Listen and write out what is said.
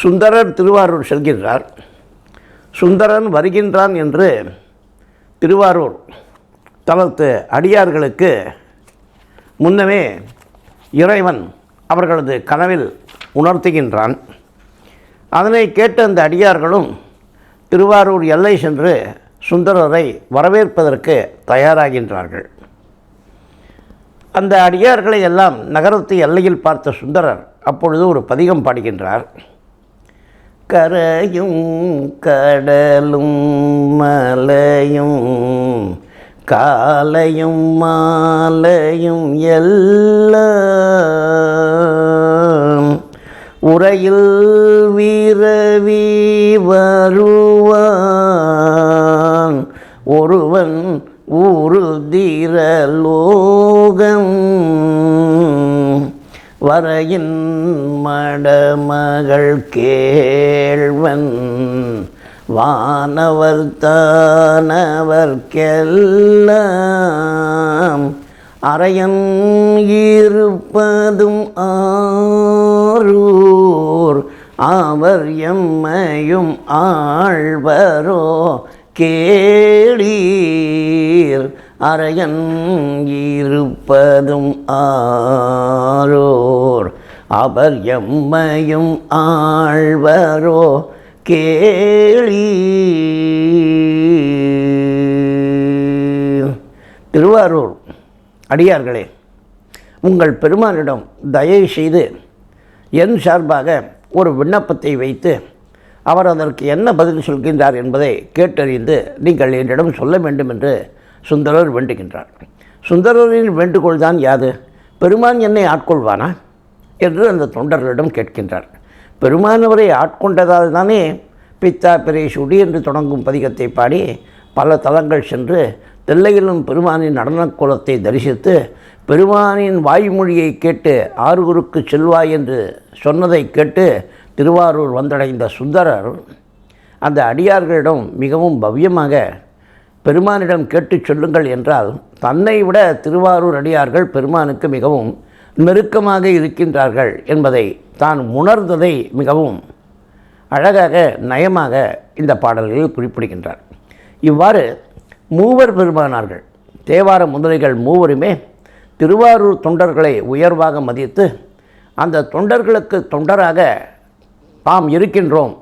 சுந்தரர் திருவாரூர் செல்கின்றார். சுந்தரன் வருகின்றான் என்று திருவாரூர் தளத்து அடியார்களுக்கு முன்னமே இறைவன் அவர்களது கனவில் உணர்த்துகின்றான். அதனை கேட்ட அந்த அடியார்களும் திருவாரூர் எல்லை சென்று சுந்தரரை வரவேற்பதற்கு தயாராகின்றார்கள். அந்த அடியார்களை எல்லாம் நகரத்து எல்லையில் பார்த்த சுந்தரர் அப்பொழுது ஒரு பதிகம் பாடுகின்றார். கரையும் கடலும் மலையும் காலையும் மாலையும் எல்லாம் உரையில் வீரவி வருவான். ஒருவன் ஊருதிரலோகம் வரையின் மடமகள் கேள்வன் வானவர் தானவர்க்கெல்லாம் அறையன் இருப்பதும் ஆரூர் அவர் எம்மையும் ஆழ்வரோ கேளீர். அரையன் இருப்பதும் ஆரோர். அவர் எம்மையும் ஆழ்வரோ கேளி. திருவாரூர் அடியார்களே உங்கள் பெருமானிடம் தயவு செய்து என் சார்பாக ஒரு விண்ணப்பத்தை வைத்து அவர் அதற்கு என்ன பதில் சொல்கின்றார் என்பதை கேட்டறிந்து நீங்கள் என்னிடம் சொல்ல வேண்டும் என்று சுந்தரர் வேண்டுகின்றார். சுந்தரரின் வேண்டுகோள் தான் யாது? பெருமான் என்னை ஆட்கொள்வானா? என்று அந்த தொண்டர்களிடம் கேட்கின்றார். பெருமானவரை ஆட்கொண்டதால் தானே பித்தா பிரேசுடி என்று தொடங்கும் பதிகத்தை பாடி பல தலங்கள் சென்று தெல்லையிலும் பெருமானின் நடனக் கோலத்தை தரிசித்து பெருமானின் வாய்மொழியை கேட்டு ஆறுகுருக்கு செல்வாய் என்று சொன்னதை கேட்டு திருவாரூர் வந்தடைந்த சுந்தரர் அந்த அடியார்களிடம் மிகவும் பவ்யமாக பெருமானிடம் கேட்டுச் சொல்லுங்கள் என்றால் தன்னை விட திருவாரூர் அடியார்கள் பெருமானுக்கு மிகவும் நெருக்கமாக இருக்கின்றார்கள் என்பதை தான் உணர்ந்ததை மிகவும் அழகாக நயமாக இந்த பாடல்களில் குறிப்பிடுகின்றார். இவ்வாறு மூவர் பெருமானார்கள் தேவார முதலிகள் மூவருமே திருவாரூர் தொண்டர்களை உயர்வாக மதித்து அந்த தொண்டர்களுக்கு தொண்டராக தாம் இருக்கின்றோம்